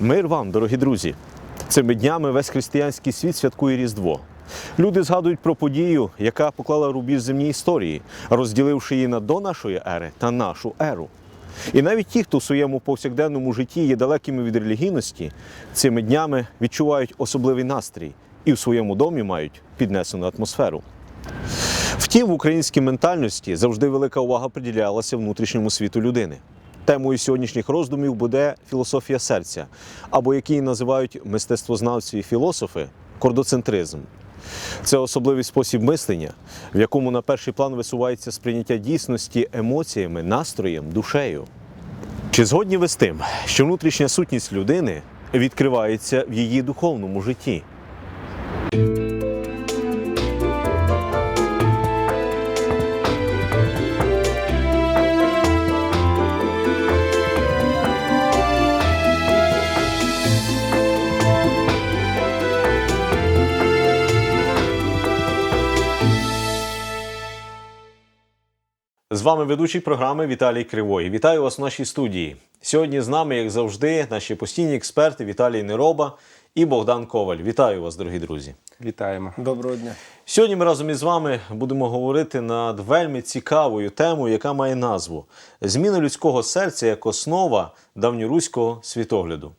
Мир вам, дорогі друзі! Цими днями весь християнський світ святкує Різдво. Люди згадують про подію, яка поклала рубіж земній історії, розділивши її на до нашої ери та нашу еру. І навіть ті, хто у своєму повсякденному житті є далекими від релігійності, цими днями відчувають особливий настрій і в своєму домі мають піднесену атмосферу. Втім, в українській ментальності завжди велика увага приділялася внутрішньому світу людини. Темою сьогоднішніх роздумів буде філософія серця, або її називають мистецтвознавці і філософи кордоцентризм. Це особливий спосіб мислення, в якому на перший план висувається сприйняття дійсності емоціями, настроєм, душею. Чи згодні ви з тим, що внутрішня сутність людини відкривається в її духовному житті? З вами ведучий програми Віталій Кривой. Вітаю вас в нашій студії. Сьогодні з нами, як завжди, наші постійні експерти Віталій Нероба і Богдан Коваль. Вітаю вас, дорогі друзі. Вітаємо. Доброго дня. Сьогодні ми разом із вами будемо говорити над вельми цікавою темою, яка має назву Зміна людського серця як основа давньоруського світогляду.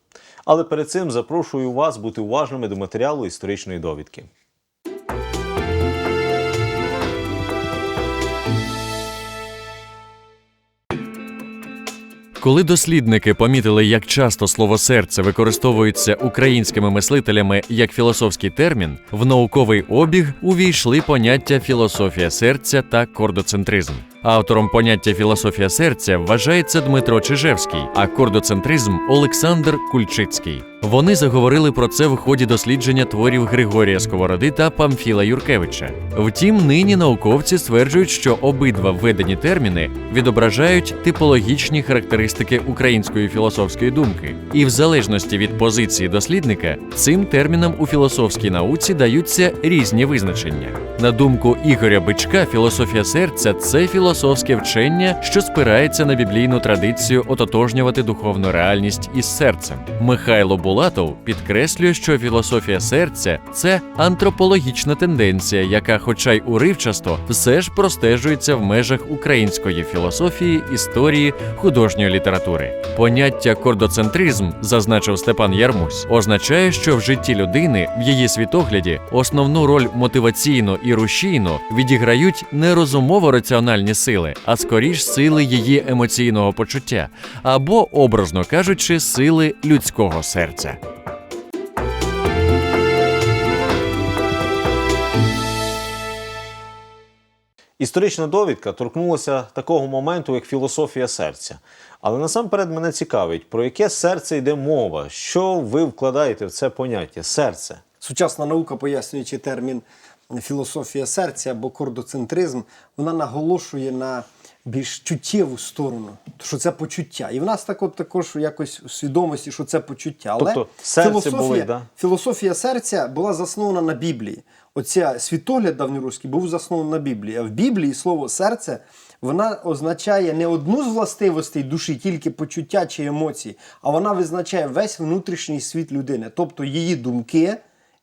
Але перед цим запрошую вас бути уважними до матеріалу історичної довідки. Коли дослідники помітили, як часто слово серце використовується українськими мислителями як філософський термін, в науковий обіг увійшли поняття філософія серця та кордоцентризм. Автором поняття філософія серця вважається Дмитро Чижевський, а кордоцентризм Олександр Кульчицький. Вони заговорили про це в ході дослідження творів Григорія Сковороди та Памфіла Юркевича. Втім, нині науковці стверджують, що обидва введені терміни відображають типологічні характеристики української філософської думки, і в залежності від позиції дослідника цим термінам у філософській науці даються різні визначення. На думку Ігоря Бичка, філософія серця це філософське вчення, що спирається на біблійну традицію ототожнювати духовну реальність із серцем. Михайло Булатов підкреслює, що філософія серця це антропологічна тенденція, яка, хоча й уривчасто, все ж простежується в межах української філософії, історії, художньої літератури. Поняття кордоцентризм, зазначив Степан Ярмусь, означає, що в житті людини в її світогляді основну роль мотиваційно і рушійно відіграють не розумово-раціональні сили, а скоріш сили її емоційного почуття, або, образно кажучи, сили людського серця. Історична довідка торкнулася такого моменту, як філософія серця. Але насамперед мене цікавить, про яке серце йде мова, що ви вкладаєте в це поняття серце. Сучасна наука, пояснюючи термін філософія серця або кордоцентризм, вона наголошує на більш чуттєву сторону, що це почуття. І в нас так от також якось у свідомості, що це почуття. Але Тобто філософія, болить, да? філософія серця була заснована на Біблії. Оця світогляд давньоруський був заснований на Біблії. А в Біблії слово серце вона означає не одну з властивостей душі, тільки почуття чи емоції, а вона визначає весь внутрішній світ людини, тобто її думки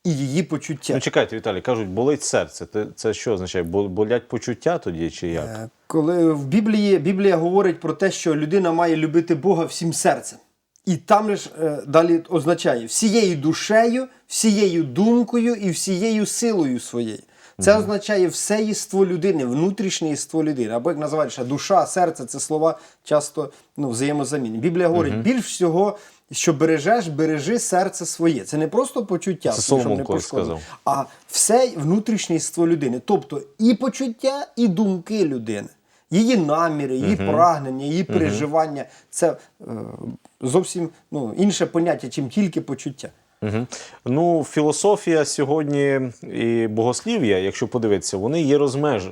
і її почуття. Ну чекайте, Віталій, кажуть, болить серце. Це, це що означає? Болять почуття тоді чи як? Е, Коли в Біблії Біблія говорить про те, що людина має любити Бога всім серцем. І там ж е, далі означає всією душею, всією думкою і всією силою своєю. Це означає все єство людини, внутрішнє єство людини. Або як називають ще душа, серце це слова часто ну, взаємозамінні. Біблія говорить, більш всього, що бережеш, бережи серце своє. Це не просто почуття, Це Соломон не сказав. а все внутрішнє єство людини. Тобто і почуття, і думки людини. Її наміри, її прагнення, її переживання це е, зовсім ну, інше поняття, чим тільки почуття. Угу. Ну, філософія сьогодні і богослів'я, якщо подивитися, вони є розмеж...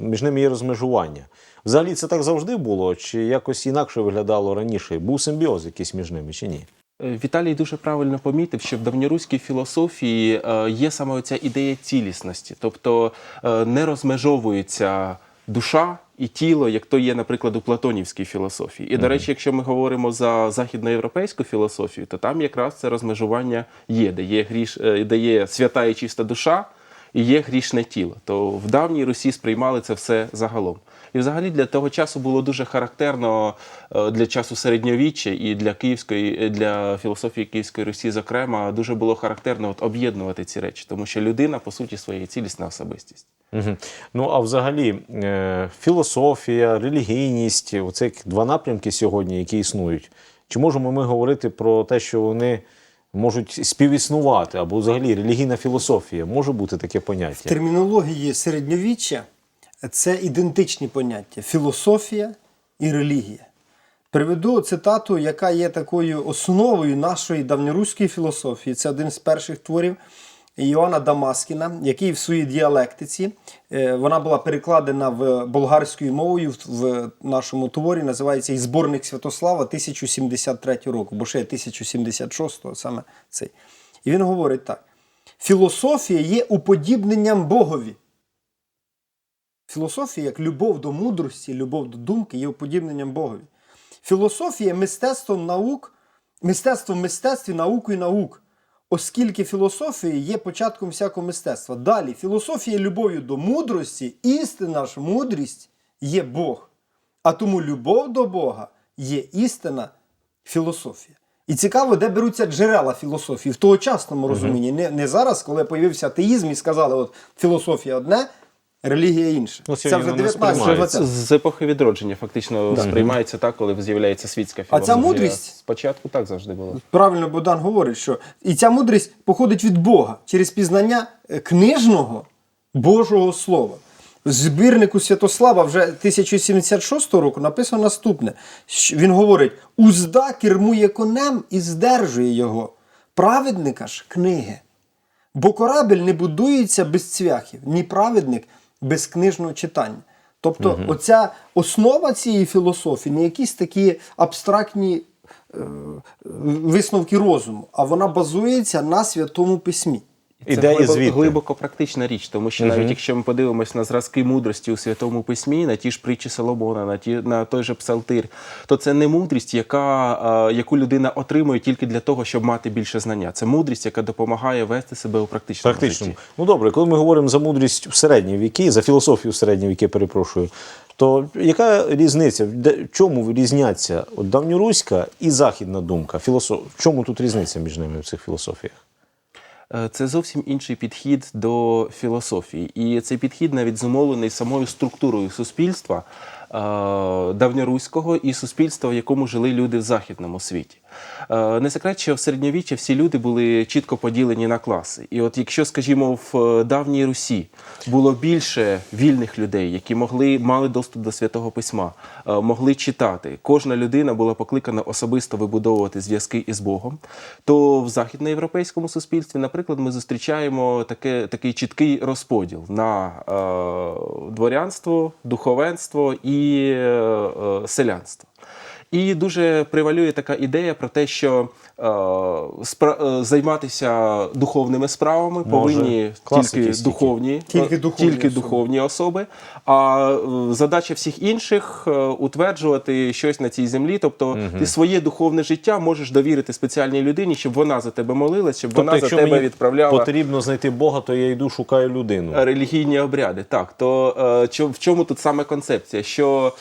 між ними є розмежування. Взагалі це так завжди було, чи якось інакше виглядало раніше? Був симбіоз якийсь між ними, чи ні? Е, Віталій дуже правильно помітив, що в давньоруській філософії е, є саме ця ідея цілісності, тобто е, не розмежовується душа і тіло, як то є, наприклад, у платонівській філософії. І, до речі, якщо ми говоримо за західноєвропейську філософію, то там якраз це розмежування є, де є гріш, де є свята і чиста душа, і є грішне тіло. То в давній Русі сприймали це все загалом. І взагалі для того часу було дуже характерно е, для часу середньовіччя і для київської е, для філософії Київської Русі, зокрема, дуже було характерно от об'єднувати ці речі, тому що людина по суті своєї цілісна особистість. Угу. Ну а взагалі, е, філософія, релігійність оце два напрямки сьогодні, які існують. Чи можемо ми говорити про те, що вони можуть співіснувати, або взагалі релігійна філософія може бути таке В поняття? термінології середньовіччя це ідентичні поняття філософія і релігія. Приведу цитату, яка є такою основою нашої давньоруської філософії. Це один з перших творів Іоанна Дамаскіна, який в своїй діалектиці е, вона була перекладена в болгарською мовою в- нашому творі. Називається зборник Святослава 1073 року, бо ще 1076 саме цей. І він говорить так: філософія є уподібненням Богові. Філософія, як любов до мудрості, любов до думки, є уподібненням Богові. Філософія мистецтвом наук, мистецтво в мистецтві, наукою наук, оскільки філософія є початком всякого мистецтва. Далі, філософія любов'ю до мудрості, істина ж мудрість є Бог. А тому любов до Бога є істина філософія. І цікаво, де беруться джерела філософії в тогочасному розумінні. Не, не зараз, коли появився атеїзм і сказали, от філософія одне, релігія інша. Ну, Це вже 19 сприймається. 20 З епохи відродження фактично сприймається так, коли з'являється світська А ця мудрість? спочатку так завжди було. Правильно Богдан говорить, що і ця мудрість походить від Бога через пізнання е, книжного Божого Слова. В збірнику Святослава вже 1076 року написано наступне. Він говорить: узда кермує конем і здержує його, праведника ж книги. Бо корабель не будується без цвяхів, ні праведник без книжного читання. Тобто, оця основа цієї філософії не якісь такі абстрактні е, висновки розуму, а вона базується на святому письмі. Це глибоко, звідти. глибоко практична річ, тому що навіть якщо ми подивимось на зразки мудрості у святому письмі, на ті ж притчі Соломона, на ті на той же псалтир, то це не мудрість, яка, е, яку людина отримує тільки для того, щоб мати більше знання. Це мудрість, яка допомагає вести себе у практичному, Практичному. житті. Ну добре, коли ми говоримо за мудрість в середні віки, за філософію в середні віки, перепрошую, то яка різниця? Де, чому різняться от давньоруська і західна думка? Філософ... В чому тут різниця між ними в цих філософіях? Е, Це зовсім інший підхід до філософії, і цей підхід навіть зумовлений самою структурою суспільства е, давньоруського і суспільства, в якому жили люди в західному світі. Е, Не секрет, що в середньовіччі всі люди були чітко поділені на класи. І от якщо, скажімо, в е, давній Русі було більше вільних людей, які могли мали доступ до святого письма, е, могли читати, кожна людина була покликана особисто вибудовувати зв'язки із Богом, то в західноєвропейському суспільстві, наприклад, ми зустрічаємо таке, такий чіткий розподіл на е, дворянство, духовенство і е, селянство. І дуже привалює така ідея про те, що е, спра- е, займатися духовними справами повинні тільки духовні, Тільки е, духовні тільки особи. духовні особи. А е, задача всіх інших е, утверджувати щось на цій землі. Тобто ти своє духовне життя можеш довірити спеціальній людині, щоб вона за тебе молилась, щоб вона за тебе мені відправляла потрібно знайти Бога, то я йду шукаю людину. релігійні обряди. Так, то е, в чому тут саме концепція? Що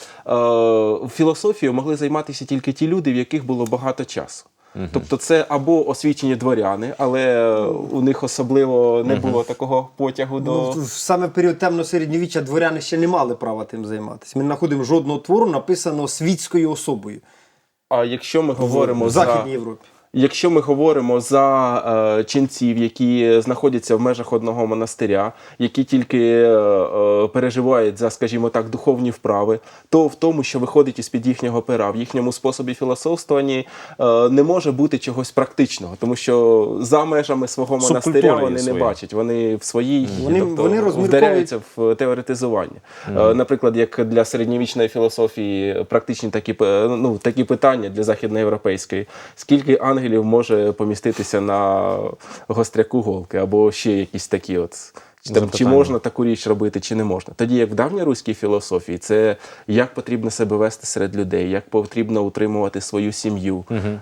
е, філософією могли займатися тільки ті люди, в яких було багато часу. Тобто це або освічені дворяни, але у них особливо не було такого потягу Ну, до. ну, в саме період темно середньовіччя дворяни ще не мали права тим займатися. Ми не знаходимо жодного твору, написаного світською особою А якщо ми говоримо в за Західній Європі. Якщо ми говоримо за е, ченців, які знаходяться в межах одного монастиря, які тільки е, е, переживають за, скажімо так, духовні вправи, то в тому, що виходить із під їхнього пера, в їхньому способі філософствування е, не може бути чогось практичного, тому що за межами свого монастиря вони не бачать, вони в своїй Вони- тобто, вони вдаряються в теоретизування. Е, Наприклад, як для середньовічної філософії практичні такі ну, такі питання для західноєвропейської. Скільки ангелів може поміститися на гостряку голки, або ще якісь такі от. Чи, там, чи можна таку річ робити, чи не можна. Тоді як в давньоруській філософії, це як потрібно себе вести серед людей, як потрібно утримувати свою сім'ю. Е,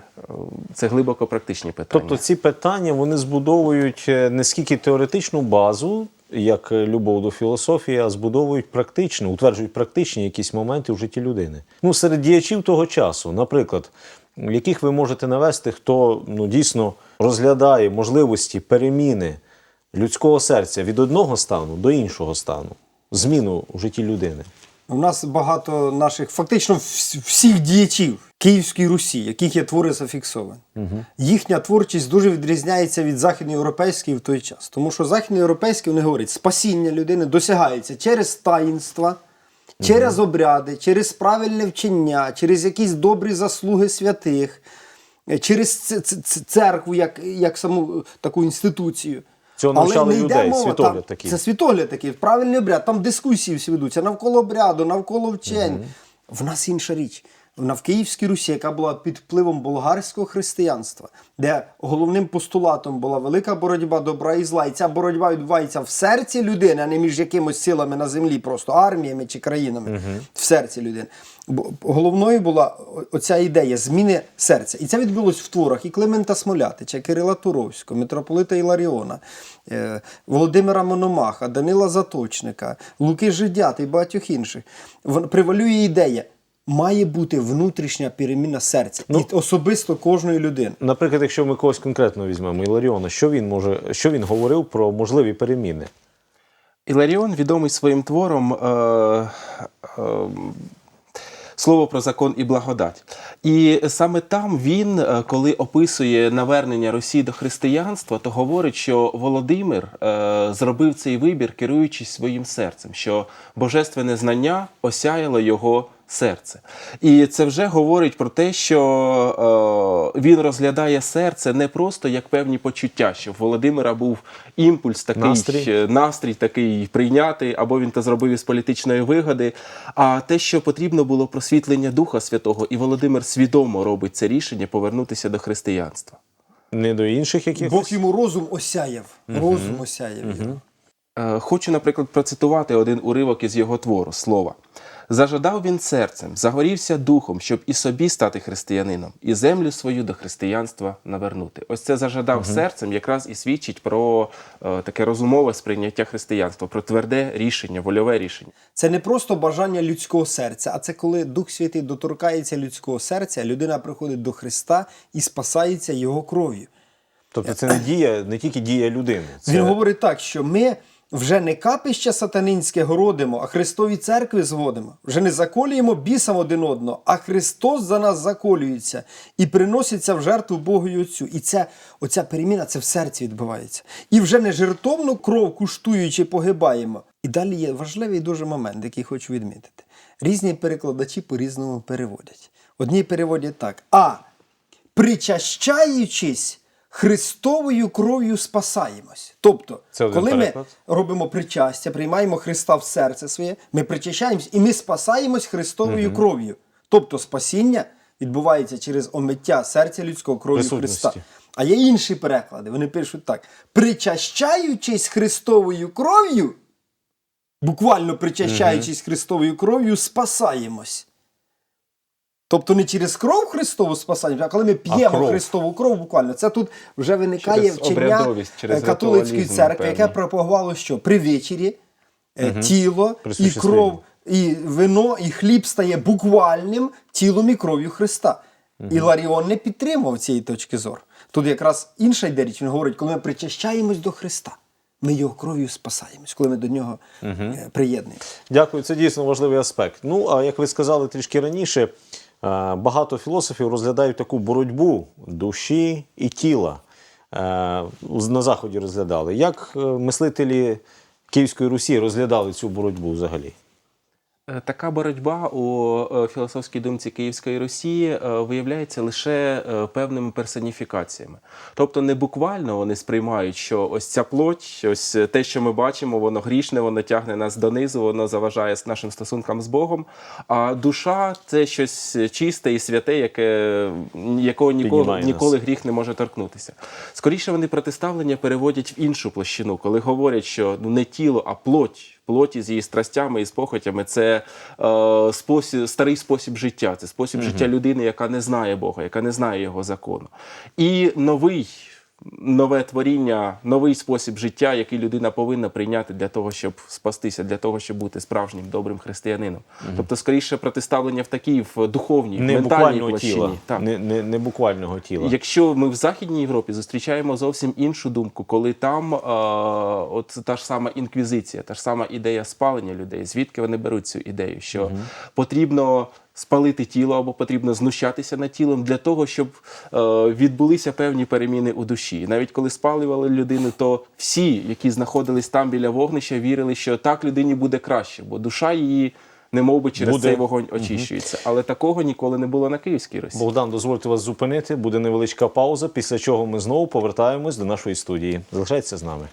Це глибоко практичні питання. Тобто ці питання вони збудовують е, не скільки теоретичну базу, як любов до філософії, а збудовують практично, утверджують практичні якісь моменти в житті людини. Ну, серед діячів того часу, наприклад, яких ви можете навести, хто ну, дійсно розглядає можливості переміни людського серця від одного стану до іншого стану, зміну в житті людини. У нас багато наших, фактично всіх діячів Київської Русі, яких є твори зафіксовані. Їхня творчість дуже відрізняється від західноєвропейської в той час. Тому що західноєвропейські, вони говорять, спасіння людини досягається через таїнства, через обряди, через правильне вчення, через якісь добрі заслуги святих, е, через церкву як, як саму е, таку інституцію. Цього Але навчали не йде людей, мова, світогляд там, такий. Це світогляд такий, правильний обряд, там дискусії всі ведуться навколо обряду, навколо вчень. В нас інша річ. В Київській Русі, яка була під впливом болгарського християнства, де головним постулатом була велика боротьба добра і зла. І ця боротьба відбувається в серці людини, а не між якимось силами на землі, просто арміями чи країнами в серці людини. Бо головною була оця ідея зміни серця. І це відбулось в творах і Климента Смолятича, Кирила Туровського, митрополита Іларіона, е, Володимира Мономаха, Данила Заточника, Луки Жидят і багатьох інших. Превалює ідея. Має бути внутрішня переміна серця і особисто кожної людини. Наприклад, якщо ми когось конкретно візьмемо Іларіона, що він може, що він говорив про можливі переміни? Іларіон відомий своїм твором е, е, Слово про закон і благодать. І саме там він, е, коли описує навернення Росії до християнства, то говорить, що Володимир е, зробив цей вибір, керуючись своїм серцем, що божественне знання осяяло його серце. І це вже говорить про те, що е, він розглядає серце не просто як певні почуття, що в Володимира був імпульс такий Настрій. настрій такий прийняти, або він це зробив із політичної вигоди. А те, що потрібно було просвітлення Духа Святого, і Володимир свідомо робить це рішення повернутися до християнства. Не до інших якихось? Бог йому розум осяяв. Розум осяяв його. Е, Хочу, наприклад, процитувати один уривок із його твору слова. Зажадав він серцем, загорівся духом, щоб і собі стати християнином, і землю свою до християнства навернути. Ось це зажадав серцем, якраз і свідчить про е, таке розумове сприйняття християнства, про тверде рішення, вольове рішення. Це не просто бажання людського серця, а це коли Дух Святий доторкається людського серця, людина приходить до Христа і спасається його кров'ю. Тобто це не дія, не тільки дія людини. Це... Він говорить так, що ми вже не капище сатанинське городимо, а Христові церкви зводимо. Вже не заколюємо бісам один одного, а Христос за нас заколюється і приноситься в жертву Богу і Отцю. І ця, оця переміна це в серці відбувається. І вже не жертовну кров куштуючи погибаємо. І далі є важливий дуже момент, який хочу відмітити. Різні перекладачі по-різному переводять. Одні переводять так: а причащаючись Христовою кров'ю спасаємось. Тобто, Це коли ми робимо причастя, приймаємо Христа в серце своє, ми причащаємось і ми спасаємось Христовою кров'ю. Тобто спасіння відбувається через омиття серця людського кров'ю Христа. А є інші переклади. Вони пишуть так: причащаючись Христовою кров'ю, буквально причащаючись Христовою кров'ю, спасаємось. Тобто не через кров Христову спасаємося, а коли ми п'ємо кров. Христову кров, буквально, це тут вже виникає Через вчення через е, католицької ритуалізм, церкви, яке пропагувало, що при вечері е, тіло і кров, і вино, і хліб стає буквальним тілом і кров'ю Христа. І Ларіон не підтримував цієї точки зору. Тут якраз інша йде річ. Він говорить, коли ми причащаємось до Христа, ми його кров'ю спасаємось, коли ми до нього е, приєднуємося. Дякую, це дійсно важливий аспект. Ну, а як ви сказали трішки раніше, багато філософів розглядають таку боротьбу душі і тіла. Е, На Заході розглядали. Як е, мислителі Київської Русі розглядали цю боротьбу взагалі? Е, Така боротьба у е, філософській думці Київської Росії е, виявляється лише певними персоніфікаціями. Тобто не буквально вони сприймають, що ось ця плоть, ось те, що ми бачимо, воно грішне, воно тягне нас донизу, воно заважає нашим стосункам з Богом. А душа це щось чисте і святе, яке, якого ніколи, ніколи гріх не може торкнутися. Скоріше вони протиставлення переводять в іншу площину, коли говорять, що ну не тіло, а плоть. Плоті з її страстями і з похотями. Це е, спосіб, старий спосіб життя, це спосіб життя людини, яка не знає Бога, яка не знає його закону. І новий, нове творіння, новий спосіб життя, який людина повинна прийняти для того, щоб спастися, для того, щоб бути справжнім добрим християнином. Тобто, скоріше протиставлення в такій в духовній, Не ментальній площині. тіла. Так. Не, не, не буквального тіла. Якщо ми в Західній Європі зустрічаємо зовсім іншу думку, коли там е, от та ж сама інквізиція, та ж сама ідея спалення людей, звідки вони беруть цю ідею, що потрібно спалити тіло або потрібно знущатися над тілом для того, щоб е, відбулися певні переміни у душі. Навіть коли спалювали людину, то всі, які знаходились там біля вогнища, вірили, що так людині буде краще, бо душа її. Не мов би через Буде. цей вогонь очищується, але такого ніколи не було на Київській Росії. Богдан, дозвольте вас зупинити. Буде невеличка пауза, після чого ми знову повертаємось до нашої студії. Залишайтеся з нами.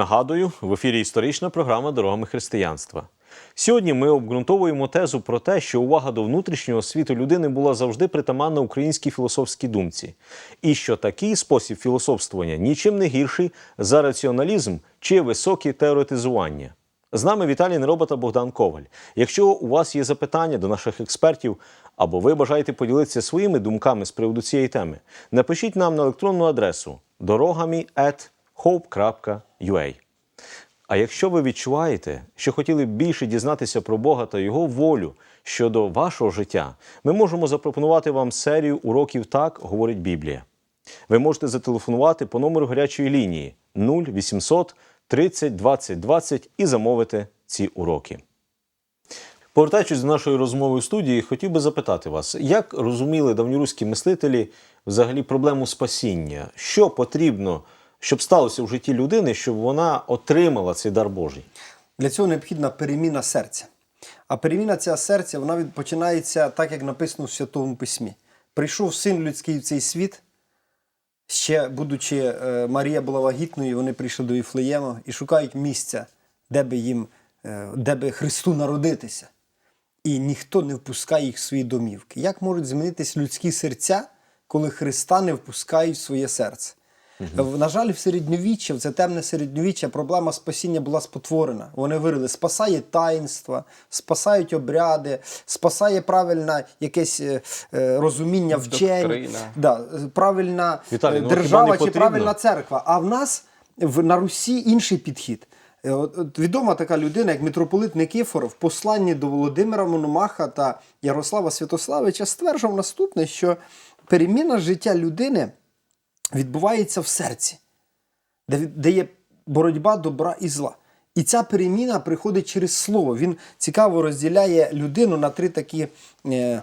Нагадую, в ефірі історична програма Дорогами християнства. Сьогодні ми обґрунтовуємо тезу про те, що увага до внутрішнього світу людини була завжди притаманна українській філософській думці, і що такий спосіб філософствування нічим не гірший за раціоналізм чи високі теоретизування. З нами Віталій Нероба та Богдан Коваль. Якщо у вас є запитання до наших експертів, або ви бажаєте поділитися своїми думками з приводу цієї теми, напишіть нам на електронну адресу дорогами.hope.ua. А якщо ви відчуваєте, що хотіли б більше дізнатися про Бога та Його волю щодо вашого життя, ми можемо запропонувати вам серію уроків Так говорить Біблія. Ви можете зателефонувати по номеру гарячої лінії 0800 30 20 20 і замовити ці уроки. Повертаючись до нашої розмови у студії, хотів би запитати вас, як розуміли давньоруські мислителі взагалі проблему спасіння? Що потрібно, щоб сталося в житті людини, щоб вона отримала цей дар Божий? Для цього необхідна переміна серця. А переміна цього серця вона починається так, як написано в Святому Письмі. Прийшов син людський в цей світ, ще будучи е, Марія була вагітною, вони прийшли до Іфлеєма і шукають місця, де би їм, е, де би Христу народитися. І ніхто не впускає їх в свої домівки. Як можуть змінитись людські серця, коли Христа не впускають в своє серце? В- На жаль, в середньовіччя, в це темне середньовіччя, проблема спасіння була спотворена. Вони вирили, спасає таїнства, спасають обряди, спасає правильне якесь е, е, розуміння вчень, да, правильна Віталій, е, ну, держава чи правильна церква. А в нас в, на Русі інший підхід. Е, От, от відома така людина, як митрополит Никифор, в посланні до Володимира Мономаха та Ярослава Святославича стверджував наступне, що переміна життя людини відбувається в серці, де, де є боротьба добра і зла. І ця переміна приходить через слово. Він цікаво розділяє людину на три такі е,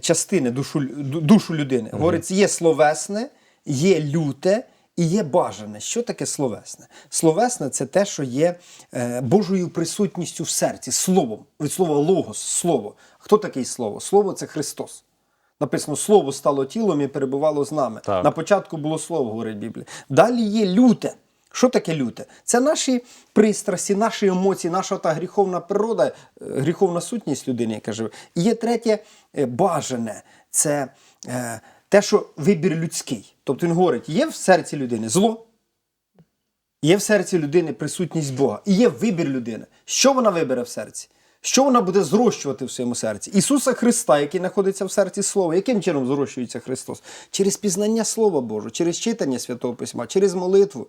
частини душу, душу людини. Говорить, є словесне, є люте і є бажане. Що таке словесне? Словесне це те, що є е, Божою присутністю в серці, словом. Від слова логос, слово. Хто такий слово? Слово це Христос. Написано, слово стало тілом і перебувало з нами. Так. На початку було слово, говорить Біблія. Далі є люте. Що таке люте? Це наші пристрасті, наші емоції, наша та гріховна природа, е, гріховна сутність людини, яка живе. І є третє е, бажане. Це е, те, що вибір людський. Тобто він говорить, є в серці людини зло, Є в серці людини присутність Бога, і є вибір людини. Що вона вибере в серці? Що вона буде зрощувати в своєму серці? Ісуса Христа, який знаходиться в серці Слова. Яким чином зрощується Христос? Через пізнання Слова Божого, через читання Святого Письма, через молитву.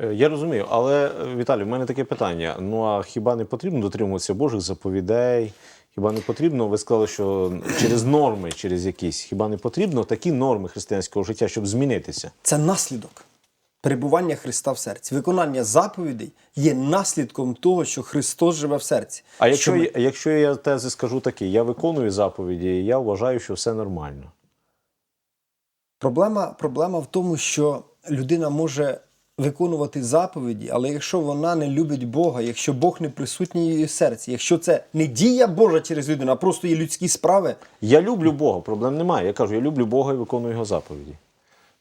Е, Я розумію, але е, Віталій, в мене таке питання. Ну а хіба не потрібно дотримуватися Божих заповідей? Хіба не потрібно, ви сказали, що через норми, через якісь, хіба не потрібно такі норми християнського життя, щоб змінитися? Це наслідок. Перебування Христа в серці. Виконання заповідей є наслідком того, що Христос живе в серці. А якщо, ми- я- якщо я тези скажу такі, я виконую заповіді, і я вважаю, що все нормально. Проблема, проблема в тому, що людина може виконувати заповіді, але якщо вона не любить Бога, якщо Бог не присутній в її серці, якщо це не дія Божа через людину, а просто є людські справи, Я люблю Бога, проблем немає. Я кажу, я люблю Бога і виконую його заповіді.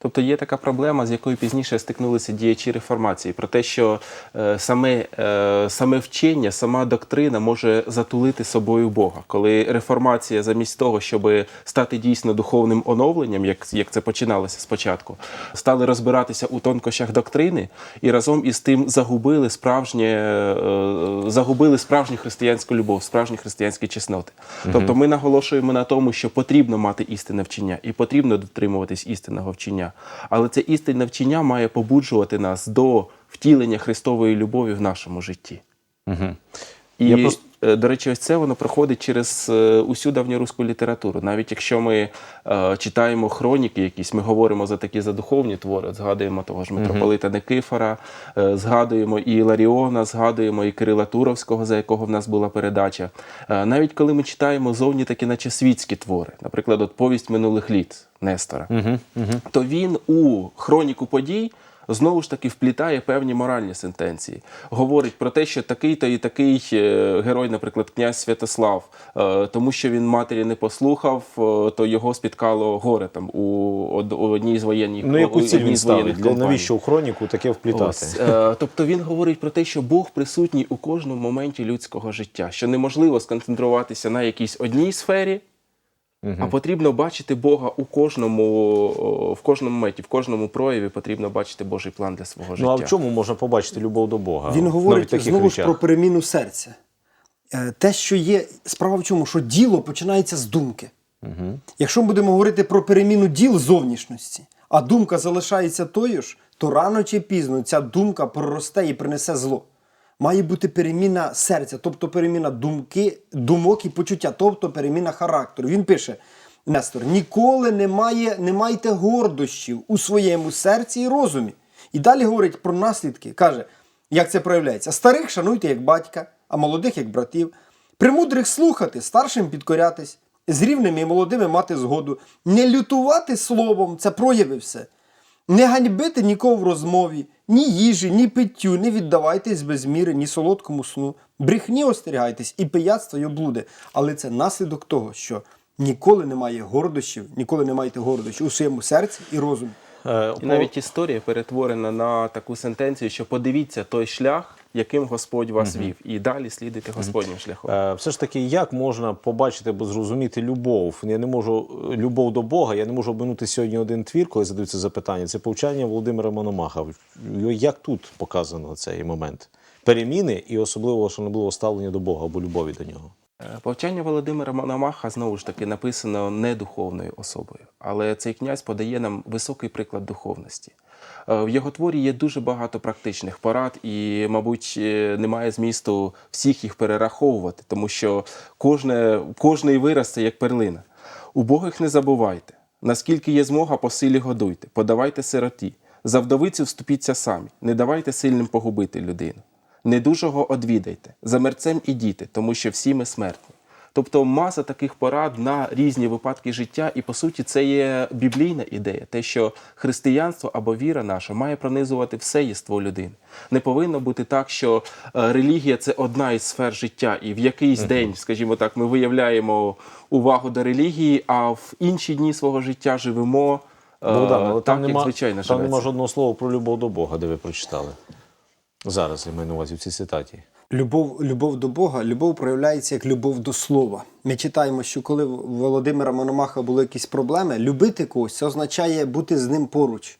Тобто є така проблема, з якою пізніше стикнулися діячі реформації, про те, що е, саме, е, саме вчення, сама доктрина може затулити собою Бога. Коли реформація, замість того, щоб стати дійсно духовним оновленням, як, як це починалося спочатку, стали розбиратися у тонкощах доктрини і разом із тим загубили справжнє, е, загубили справжню християнську любов, справжні християнські чесноти. Тобто ми наголошуємо на тому, що потрібно мати істинне вчення і потрібно дотримуватись істинного вчення. Але це істинне вчення має побуджувати нас до втілення Христової любові в нашому житті. І, Я просто- до речі, ось це воно проходить через е, усю давньоруську літературу. Навіть якщо ми е, читаємо хроніки якісь, ми говоримо за такі за духовні твори, от згадуємо того ж митрополита Никифора, е, згадуємо і Іларіона, згадуємо і Кирила Туровського, за якого в нас була передача. Е, навіть коли ми читаємо зовні такі, наче світські твори, наприклад, от повість минулих літ Нестора, то він у хроніку подій знову ж таки вплітає певні моральні сентенції. Говорить про те, що такий-то і такий е, герой, наприклад, князь Святослав, е, тому що він матері не послухав, е, то його спіткало горе там у, одній з воєнних Ну, яку ціль він ставить? Для, компаній. навіщо у хроніку таке вплітати? Ось, тобто він говорить про те, що Бог присутній у кожному моменті людського життя, що неможливо сконцентруватися на якійсь одній сфері, а потрібно бачити Бога у кожному, в кожному моменті, в кожному прояві потрібно бачити Божий план для свого життя. Ну а в чому можна побачити любов до Бога? Він говорить таких знову ж про переміну серця. Е, Те, що є, справа в чому, що діло починається з думки. Якщо ми будемо говорити про переміну діл зовнішності, а думка залишається тою ж, то рано чи пізно ця думка проросте і принесе зло. Має бути переміна серця, тобто переміна думки, думок і почуття, тобто переміна характеру. Він пише: Нестор, ніколи не, не майте гордощів у своєму серці і розумі. І далі говорить про наслідки. Каже, як це проявляється. Старих шануйте як батька, а молодих як братів. Примудрих слухати, старшим підкорятись, з рівними і молодими мати згоду, не лютувати словом, це прояви все. Не ганьбити нікого в розмові, ні їжі, ні питтю, не віддавайтесь без міри, ні солодкому сну. Брехні остерігайтесь і пияцтва й облуди. Але це наслідок того, що ніколи немає гордощів, ніколи не маєте гордощів у своєму серці і розумі. Е, І навіть історія перетворена на таку сентенцію, що подивіться той шлях, яким Господь вас вів, і далі слідуйте Господнім шляхом. Е, Все ж таки, як можна побачити або зрозуміти любов? Я не можу любов до Бога. Я не можу обминути сьогодні один твір, коли задаються запитання. Це повчання Володимира Мономаха. Як тут показано цей момент переміни і особливо шанобливого ставлення до Бога або любові до нього? Е, Повчання Володимира Мономаха знову ж таки написано не духовною особою, але цей князь подає нам високий приклад духовності. Е, В його творі є дуже багато практичних порад, і, мабуть, е, немає змісту всіх їх перераховувати, тому що кожне, кожний вираз це як перлина. Убогих не забувайте. Наскільки є змога, по силі годуйте, подавайте сироті, за вдовицю вступіться самі, не давайте сильним погубити людину. Недужого одвідайте, за мерцем ідіте, тому що всі ми смертні. Тобто маса таких порад на різні випадки життя, і по суті, це є біблійна ідея, те, що християнство або віра наша має пронизувати все єство людини. Не повинно бути так, що е, релігія це одна із сфер життя, і в якийсь день, скажімо так, ми виявляємо увагу до релігії, а в інші дні свого життя живемо е, Богдан, але так, там як нема, звичайно там живеться. нема жодного слова про любов до Бога, де ви прочитали. Зараз я маю на увазі в цій цитаті. Любов, любов до Бога, любов проявляється як любов до слова. Ми читаємо, що коли в Володимира Мономаха були якісь проблеми, любити когось це означає бути з ним поруч,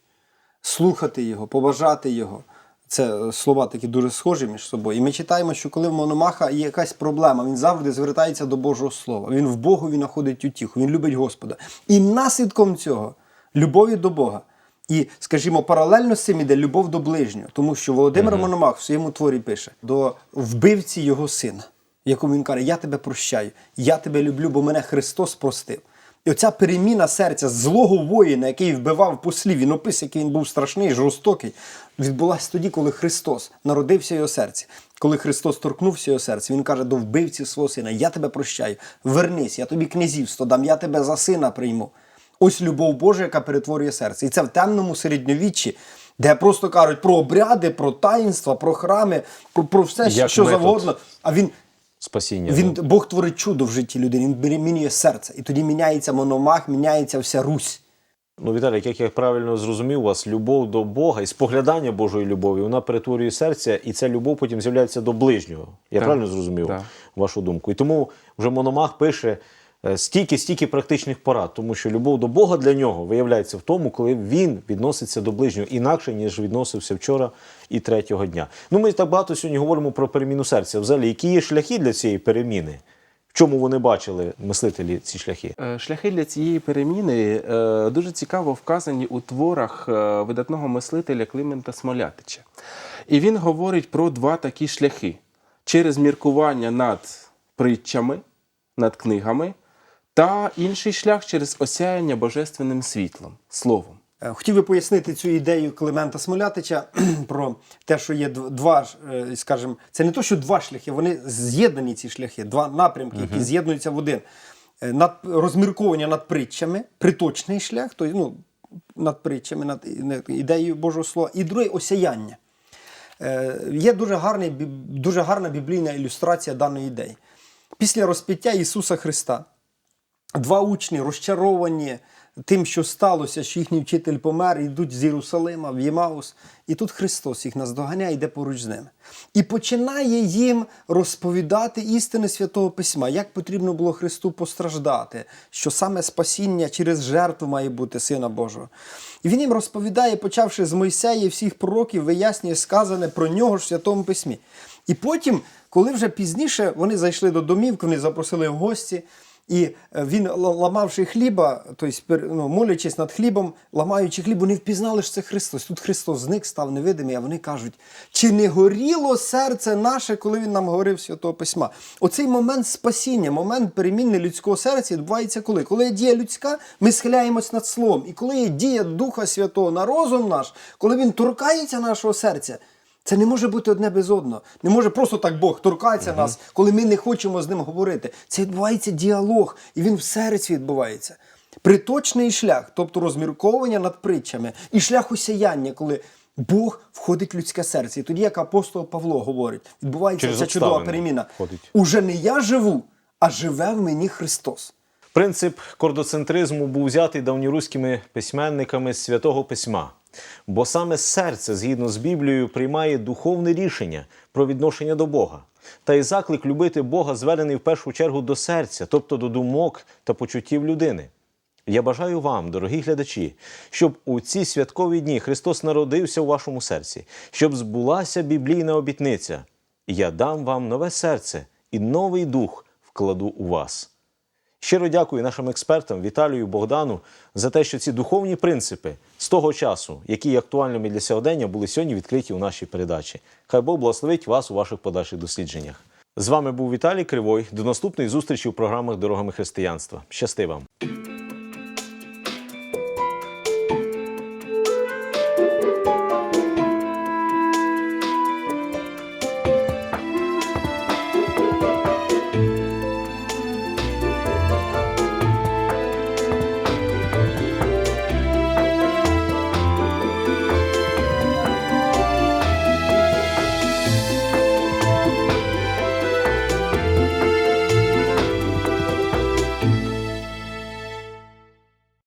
слухати його, побажати його. Це е, слова такі дуже схожі між собою. І ми читаємо, що коли в Мономаха є якась проблема, він завжди звертається до Божого Слова. Він в Богові знаходить утіху, він любить Господа. І наслідком цього любові до Бога. І, скажімо, паралельно з цим іде любов до ближнього, тому що Володимир Мономах в своєму творі пише до вбивці його сина, якому він каже: Я тебе прощаю, я тебе люблю, бо мене Христос простив. І оця переміна серця злого воїна, який вбивав послів, він опис, який він був страшний, жорстокий, відбулася тоді, коли Христос народився в його серці. Коли Христос торкнувся його серця, він каже до вбивці свого сина: Я тебе прощаю, вернись, я тобі князівство дам, я тебе за сина прийму. Ось любов Божа, яка перетворює серце. І це в темному середньовіччі, де просто кажуть про обряди, про таїнства, про храми, про, про все, Як що метод. завгодно. А він Спасіння. він, да. Бог творить чудо в житті людини, він перемінює серце. І тоді міняється мономах, міняється вся Русь. Ну, Віталій, як я правильно зрозумів, у вас любов до Бога і споглядання Божої любові, вона перетворює серце, і ця любов потім з'являється до ближнього. Я Так, правильно зрозумів так. вашу думку? І тому вже Мономах пише е, стільки-стільки практичних порад, тому що любов до Бога для нього виявляється в тому, коли він відноситься до ближнього інакше, ніж відносився вчора і третього дня. Ну, ми так багато сьогодні говоримо про переміну серця. Взагалі, які є шляхи для цієї переміни? В чому вони бачили мислителі ці шляхи? Е, Шляхи для цієї переміни е, дуже цікаво вказані у творах видатного мислителя Климента Смолятича. І він говорить про два такі шляхи: через міркування над притчами, над книгами, та інший шлях через осяяння божественним світлом, словом. Е, Хотів би пояснити цю ідею Климента Смолятича про те, що є два, е, скажімо, це не то, що два шляхи, вони з'єднані ці шляхи, два напрямки, які з'єднуються в один. Е, Над, розмірковування над притчами, приточний шлях, тобто, ну, над притчами, над ідеєю Божого Слова, і друге осяяння. Е, Є дуже, гарний, дуже гарна біблійна ілюстрація даної ідеї. Після розп'яття Ісуса Христа два учні розчаровані тим, що сталося, що їхній вчитель помер, йдуть з Єрусалима в Ємаус, і тут Христос їх наздоганяє, йде поруч з ними. І починає їм розповідати істини Святого Письма, як потрібно було Христу постраждати, що саме спасіння через жертву має бути Сина Божого. І він їм розповідає, почавши з Мойсея всіх пророків, вияснює сказане про нього ж в Святому Письмі. І потім, коли вже пізніше вони зайшли до домівки, вони запросили в гості. І е, він, ламавши хліба, тобто ну, молячись над хлібом, ламаючи хліб, вони впізнали, що це Христос. Тут Христос зник, став невидимий, а вони кажуть, чи не горіло серце наше, коли він нам говорив Святого Письма? Оцей момент спасіння, момент переміни людського серця відбувається коли? Коли є дія людська, ми схиляємось над словом. І коли є дія Духа Святого на розум наш, коли він торкається нашого серця, це не може бути одне без одного. Не може просто так Бог торкається нас, коли ми не хочемо з ним говорити. Це відбувається діалог, і він в серці відбувається. Приточний шлях, тобто розмірковування над притчами, і шлях осяяння, коли Бог входить в людське серце. І тоді, як апостол Павло говорить, відбувається Через ця чудова переміна. входить. Уже не я живу, а живе в мені Христос. Принцип кордоцентризму був взятий давньоруськими письменниками з святого письма. Бо саме серце, згідно з Біблією, приймає духовне рішення про відношення до Бога. Та й заклик любити Бога зведений в першу чергу до серця, тобто до думок та почуттів людини. Я бажаю вам, дорогі глядачі, щоб у ці святкові дні Христос народився у вашому серці, щоб збулася біблійна обітниця. Я дам вам нове серце і новий дух вкладу у вас. Щиро дякую нашим експертам Віталію Богдану за те, що ці духовні принципи з того часу, які є актуальними для сьогодення, були сьогодні відкриті у нашій передачі. Хай Бог благословить вас у ваших подальших дослідженнях. З вами був Віталій Кривой. До наступної зустрічі у програмах Дорогами християнства. Щасти вам!